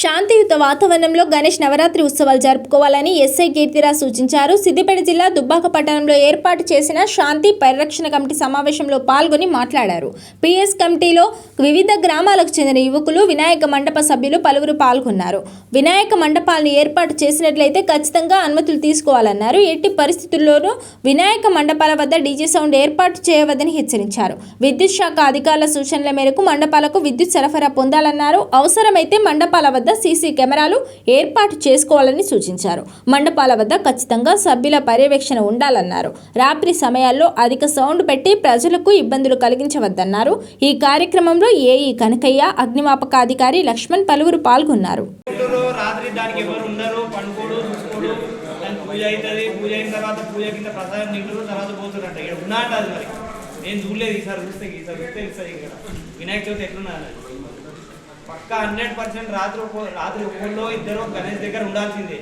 శాంతియుత వాతావరణంలో గణేష్ నవరాత్రి ఉత్సవాలు జరుపుకోవాలని ఎస్ఐ కీర్తిరాజ్ సూచించారు. సిద్దిపేట జిల్లా దుబ్బాక పట్టణంలో ఏర్పాటు చేసిన శాంతి పరిరక్షణ కమిటీ సమావేశంలో పాల్గొని మాట్లాడారు. పిఎస్ కమిటీలో వివిధ గ్రామాలకు చెందిన యువకులు వినాయక మండప సభ్యులు పలువురు పాల్గొన్నారు. వినాయక మండపాలను ఏర్పాటు చేసినట్లయితే ఖచ్చితంగా అనుమతులు తీసుకోవాలన్నారు. ఎట్టి పరిస్థితుల్లోనూ వినాయక మండపాల వద్ద డీజే సౌండ్ ఏర్పాటు చేయవద్దని హెచ్చరించారు. విద్యుత్ శాఖ అధికారుల సూచనల మేరకు మండపాలకు విద్యుత్ సరఫరా పొందాలన్నారు. అవసరమైతే మండపాల వద్ద సీసీ కెమెరాలు ఏర్పాటు చేసుకోవాలని సూచించారు. మండపాల వద్ద ఖచ్చితంగా సభ్యుల పర్యవేక్షణ ఉండాలన్నారు. రాత్రి సమయాల్లో అధిక సౌండ్ పెట్టి ప్రజలకు ఇబ్బందులు కలిగించవద్దన్నారు. ఈ కార్యక్రమంలో ఏఈ కనకయ్య అగ్నిమాపకాధికారి లక్ష్మణ్ పలువురు పాల్గొన్నారు. రాత్రి దానికి ఎవరు ఉండరు పండుకోడు చూసుకోడు దానికి పూజ అవుతుంది. పూజ అయిన తర్వాత పూజ కింద ప్రసాదం తింటారు తర్వాత ఇక్కడ మరి. నేను చూడలేదు ఈసారి చూస్తే ఈసారి చూస్తే ఇస్తుంది ఇక్కడ. వినాయక చవితి ఎట్లున్నా పక్క హండ్రెడ్ పర్సెంట్ రాత్రి రాత్రి ఒక్కళ్ళు ఇద్దరు గణేష్ దగ్గర ఉండాల్సిందే.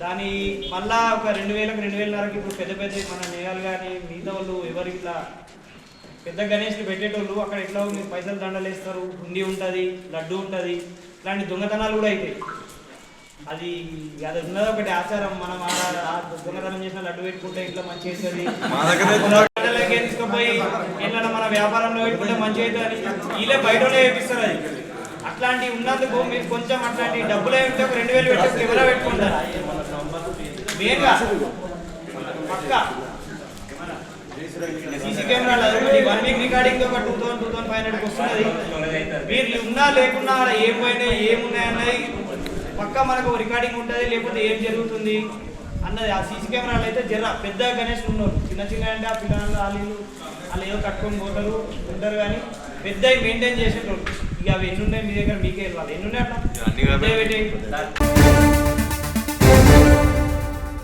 దాని మళ్ళా ఒక రెండు వేలకు రెండు వేలన్నరకి ఇప్పుడు పెద్ద పెద్ద మన నేయాలు కానీ మిగతా వాళ్ళు ఎవరు ఇట్లా పెద్ద గణేష్ని పెట్టేటోళ్ళు అక్కడ ఎట్లా మీరు పైసలు దండలు వేస్తారు హుండీ ఉంటుంది లడ్డు ఉంటుంది ఇలాంటి దొంగతనాలు కూడా అవుతాయి అది అది ఉన్నది ఒకటి ఆచారం మనం దొంగతనం చేసిన లడ్డు పెట్టుకుంటే ఇంట్లో మంచి అవుతుంది తీసుకుపోయి ఎట్లా మన వ్యాపారంలో పెట్టుకుంటే మంచి అవుతుంది అని వీళ్ళే బయటనే వేపిస్తారు అది. అట్లాంటివి ఉన్నందుకు మీరు కొంచెం అట్లాంటి డబ్బులు ఏమిటో ఒక రెండు వేలు పెట్టి కెమెరా పెట్టుకుంటారు? మెయిన్గా? పక్క? సీసీ కెమెరాలు అదొకటి వన్ వీక్ రికార్డింగ్ ఒక two thousand two thousand five hundred వస్తున్నది మీరు ఉన్నా లేకున్నా ఆడ ఏం పోయినాయి ఏమున్నాయి అన్నది పక్కా మనకు రికార్డింగ్ ఉంటుంది లేకపోతే ఏం జరుగుతుంది అన్నది. ఆ సీసీ కెమెరాలు అయితే జర పెద్ద గణేష్ ఉన్నారు చిన్న చిన్న అంటే ఆ పిల్లలు వాళ్ళు వాళ్ళు ఏదో కట్టుకొని పోతారు ఉంటారు కానీ పెద్దవి మెయింటైన్ చేసేటోళ్ళు. ఇక అవి ఎన్ని ఉన్నాయి మీ దగ్గర మీకే వెళ్ళాలి ఎన్ని ఉన్నాయి అట్లా